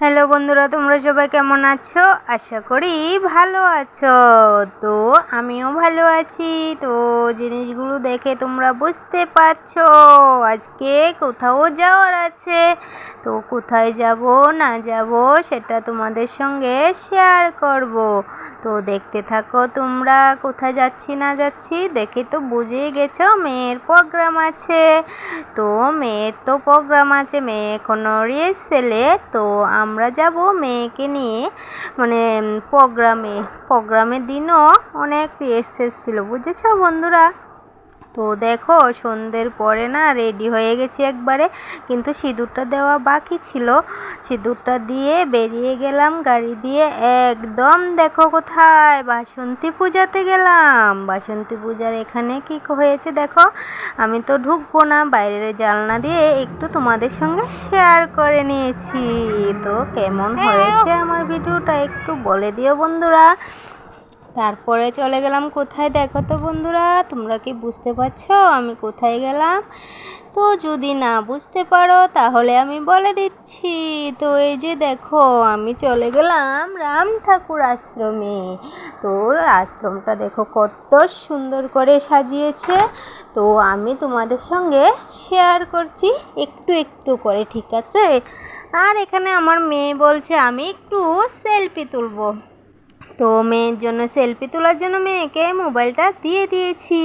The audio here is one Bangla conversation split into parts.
হ্যালো বন্ধুরা, তোমরা সবাই কেমন আছো? আশা করি ভালো আছো। তো আমিও ভালো আছি। তো জিনিসগুলো দেখে তোমরা বুঝতে পারছ, আজকে কোথাও যাওয়ার আছে। তো কোথায় যাব, না যাব, সেটা তোমাদের সঙ্গে শেয়ার করব। তো দেখতে থাকো তোমরা, কোথায় যাচ্ছি না যাচ্ছি, দেখে তো বুঝেই গেছো, মেয়ের প্রোগ্রাম আছে। তো মেয়ের তো প্রোগ্রাম আছে, মেয়ে এখনও রিহার্সেলে তো আমরা যাব মেয়েকে নিয়ে মানে প্রোগ্রামে প্রোগ্রামের দিনও অনেক রিহার্সেল ছিল, বুঝেছ বন্ধুরা? তো দেখো সন্ধ্যের পরে না রেডি হয়ে গেছি একবারে। কিন্তু সিঁদুরটা দেওয়া বাকি ছিল। সিঁদুরটা দিয়ে বেরিয়ে গেলাম গাড়ি দিয়ে। একদম দেখো কোথায় বাসন্তী পূজাতে গেলাম। বাসন্তী পূজার এখানে কি হয়েছে দেখো আমি তো ঢুকবো না। বাইরের জানলা দিয়ে একটু তোমাদের সঙ্গে শেয়ার করে নিয়েছি। তো কেমন হয়েছে আমার ভিডিওটা একটু বলে দিও বন্ধুরা। তারপরে চলে গেলাম কোথায়? দেখো তো বন্ধুরা, তোমরা কি বুঝতে পারছ? আমি কোথায় গেলাম? তো যদি না বুঝতে পারো, তাহলে আমি বলে দিচ্ছি। তো এই যে দেখো, আমি চলে গেলাম রাম ঠাকুর আশ্রমে। তো আশ্রমটা দেখো কত সুন্দর করে সাজিয়েছে। তো আমি তোমাদের সঙ্গে শেয়ার করছি, একটু একটু করে, ঠিক আছে? আর এখানে আমার মেয়ে বলছে, আমি একটু সেলফি তুলবো। তো মেয়ের জন্য সেলফি তোলার জন্য মেয়েকে মোবাইলটা দিয়ে দিয়েছি।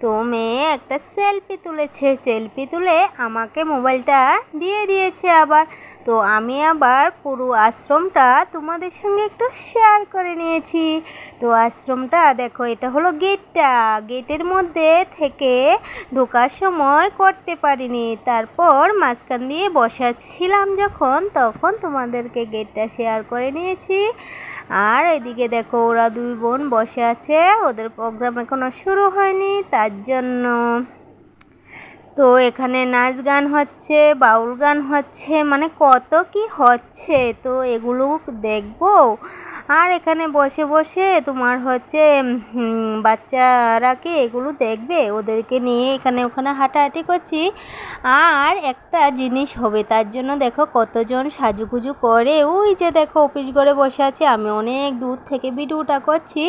তো মেয়ে একটা সেলফি তুলেছে। সেলফি তুলে আমাকে মোবাইলটা দিয়ে দিয়েছে আবার। তো আমি আবার পুরো আশ্রমটা তোমাদের সঙ্গে একটু শেয়ার করে নিয়েছি। তো আশ্রমটা দেখো, এটা হলো গেটটা গেটের মধ্যে থেকে ঢোকার সময় করতে পারিনি। তারপর মাঝখান দিয়ে বসাচ্ছিলাম যখন, তখন তোমাদেরকে গেটটা শেয়ার করে নিয়েছি। আর এদিকে দেখো, ওরা দুই বোন বসে আছে। ওদের প্রোগ্রাম এখনও শুরু হয়নি। তার জন্য তো এখানে নাচ গান হচ্ছে, বাউল গান হচ্ছে মানে কত কি হচ্ছে, তো এগুলো দেখব। আর এখানে বসে বসে তোমার হচ্ছে বাচ্চারা কি এগুলো দেখবে, ওদেরকে নিয়ে এখানে ওখানে হাঁটাহাঁটি করছি। আর একটা জিনিস হবে, তার জন্য দেখো কতজন সাজুগুজু করে, ওই যে দেখো অফিস ঘরে বসে আছে, আমি অনেক দূর থেকে ভিডিওটা করছি,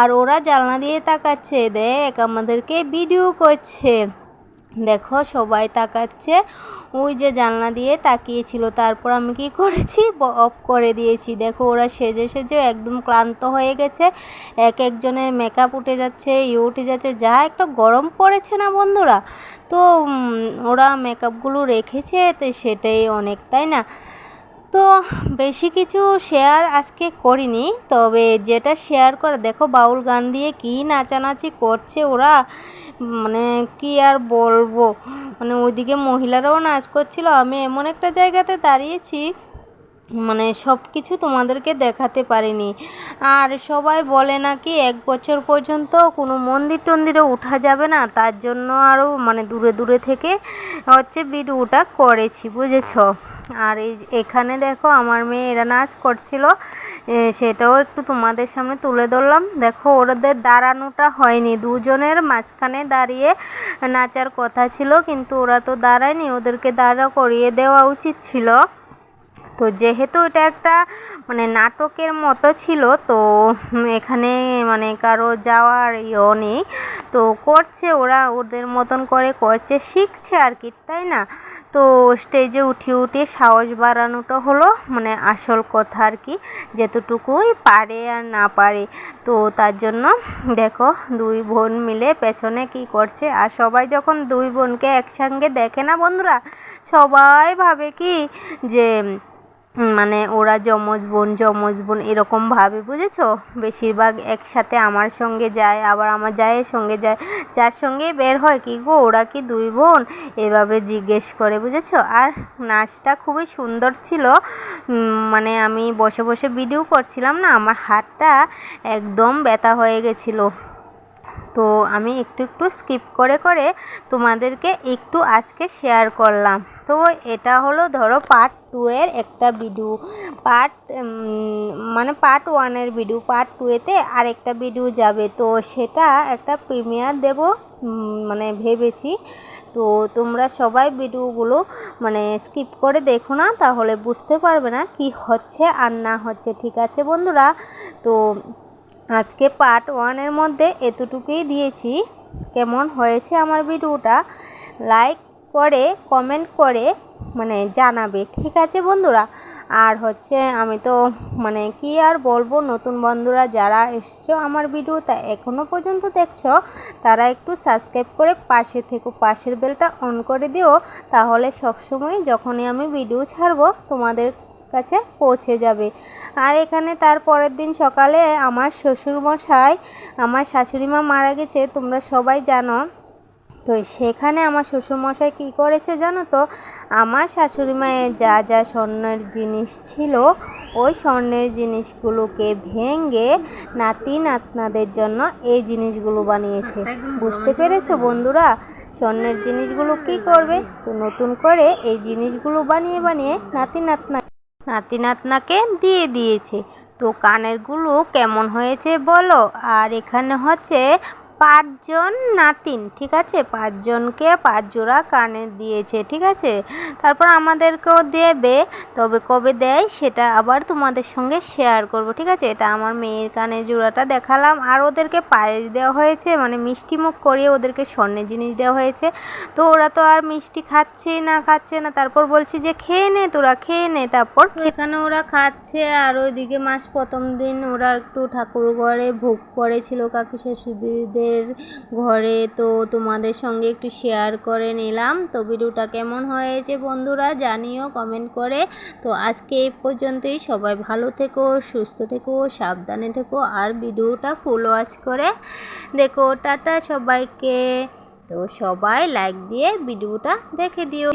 আর ওরা জানলা দিয়ে তাকাচ্ছে, দেখ আমাদেরকে ভিডিও করছে। দেখো সবাই তাকাচ্ছে ওই যে জানলা দিয়ে তাকিয়েছিল, তারপর আমি কি করেছি? অফ করে দিয়েছি। দেখো, ওরা সেজে সেজে একদম ক্লান্ত হয়ে গেছে। এক একজনের মেকআপ উঠে যাচ্ছে ইয়ে উঠে যাচ্ছে, যা একটা গরম পড়েছে না বন্ধুরা? তো ওরা মেকআপগুলো রেখেছে, তো সেটাই অনেক, তাই না? তো, বেশি কিছু শেয়ার আজকে করিনি, তবে যেটা শেয়ার করে, দেখো, বাউল গান দিয়ে কী নাচানাচি করছে ওরা? মানে কি আর বলব? মানে ওইদিকে মহিলারাও নাচ করছিল, আমি এমন একটা জায়গাতে দাঁড়িয়েছি মানে সব কিছু তোমাদেরকে দেখাতে পারিনি। আর সবাই বলে নাকি এক বছর পর্যন্ত কোনো মন্দির টন্দিরে ওঠা যাবে না, তার জন্য আরও মানে দূরে দূরে থেকে হচ্ছে ভিডিওটা করেছি, বুঝেছ? আর এই এখানে দেখো, আমার মেয়ে এরা নাচ করছিল সেটাও একটু তোমাদের সামনে তুলে ধরলাম। দেখো, ওদের দাঁড়ানোটা হয়নি। দুজনের মাঝখানে দাঁড়িয়ে নাচার কথা ছিল, কিন্তু ওরা তো দাঁড়ায়নি। ওদেরকে দাঁড়া করিয়ে দেওয়া উচিত ছিল। তো যেহেতু এটা একটা মানে নাটকের মতো ছিল, তো এখানে মানে কারও যাওয়ার ইয়েও নেই। তো, করছে ওরা, ওদের মতন করে করছে, শিখছে আর কি, তাই না? তো স্টেজে উঠিয়ে উঠিয়ে সাহস বাড়ানোটা হলো মানে আসল কথা আর কি, যেতটুকুই পারে আর না পারে। তো, তার জন্য, দেখো, দুই বোন মিলে পেছনে কি করছে, আর সবাই যখন দুই বোনকে একসঙ্গে দেখে না বন্ধুরা, সবাই ভাবে কি, যে মানে ওরা যমজ বোন যমজ বোন এরকম ভাবে, বুঝেছ? বেশিরভাগ একসাথে আমার সঙ্গে যায়, আবার আমার জায়ের সঙ্গে যায়, যার সঙ্গে বের হয় কি গো? ওরা কি দুই বোন? এভাবে জিজ্ঞেস করে, বুঝেছ? আর নাচটা খুবই সুন্দর ছিল। মানে আমি বসে বসে ভিডিও করছিলাম না, আমার হাতটা একদম ব্যথা হয়ে গেছিল। তো আমি একটু একটু স্কিপ করে করে তোমাদেরকে একটু আজকে শেয়ার করলাম। তো এটা হলো ধরো পার্ট টু এর একটা ভিডিও পার্ট মানে পার্ট ওয়ানের ভিডিও পার্ট টু এতে আরেকটা ভিডিও যাবে। তো সেটা একটা প্রিমিয়ার দেব মানে ভেবেছি। তো তোমরা সবাই ভিডিওগুলো মানে স্কিপ করে দেখো না, তাহলে বুঝতে পারবে না কি হচ্ছে আর না হচ্ছে, ঠিক আছে বন্ধুরা? তো আজকে পার্ট ওয়ানের মধ্যে এতটুকুই দিয়েছি। কেমন হয়েছে আমার ভিডিওটা? লাইক করে কমেন্ট করে মানে জানাবে, ঠিক আছে বন্ধুরা? আর হচ্ছে আমি তো মানে কি আর বলব, নতুন বন্ধুরা যারা এসছো আমার ভিডিওটা এখনও পর্যন্ত দেখছ, তারা একটু সাবস্ক্রাইব করে পাশে থেকো, পাশের বেলটা অন করে দিও। তাহলে সবসময় যখনই আমি ভিডিও ছাড়বো, তোমাদের কাছে পৌঁছে যাবে। আর এখানে তার পরের দিন সকালে আমার শ্বশুরমশাই, আমার শাশুড়ি মা মারা গেছে, তোমরা সবাই জানো। তো সেখানে আমার শ্বশুরমশাই কী করেছে জানো তো? আমার শাশুড়ি মায়ের যা যা স্বর্ণের জিনিস ছিল, ওই স্বর্ণের জিনিসগুলোকে ভেঙে নাতি নাতনাদের জন্য এই জিনিসগুলো বানিয়েছে। বুঝতে পেরেছ বন্ধুরা? স্বর্ণের জিনিসগুলো কি করবে? তো নতুন করে এই জিনিসগুলো বানিয়ে বানিয়ে নাতি নাতনা নাতি নাতনাকে দিয়ে দিয়েছে। তো কানেরগুলো কেমন হয়েছে বলো? আর এখানে হচ্ছে পাঁচজন নাতিন, ঠিক আছে? পাঁচজনকে পাঁচ জোড়া কানে দিয়েছে, ঠিক আছে? তারপর আমাদেরকেও দেবে, তবে কবে দেয় সেটা আবার তোমাদের সঙ্গে শেয়ার করব, ঠিক আছে? এটা আমার মেয়ের কানে জোড়াটা দেখালাম, আর ওদেরকে পায়েস দেওয়া হয়েছে মানে মিষ্টি মুখ করিয়ে ওদেরকে স্বর্ণের জিনিস দেওয়া হয়েছে। তো ওরা তো আর মিষ্টি খাচ্ছে না খাচ্ছে না, তারপর বলছি যে, খেয়ে নে তোরা, খেয়ে নে। তারপর এখানে ওরা খাচ্ছে, আর ওইদিকে মাস প্রথম দিন ওরা একটু ঠাকুর ঘরে ভোগ করেছিল কাকু শাশুড়িদের ঘরে তো তোমাদের সঙ্গে একটু শেয়ার করে নিলাম। তো ভিডিওটা কেমন হয়েছে বন্ধুরা জানিও কমেন্ট করে। তো আজকে এই পর্যন্তই। সবাই ভালো থেকো, সুস্থ থেকো, সাবধানে থেকো। আর ভিডিওটা ফুল ওয়াচ করে দেখো। টাটা সবাইকে। তো সবাই লাইক দিয়ে ভিডিওটা দেখে দিও।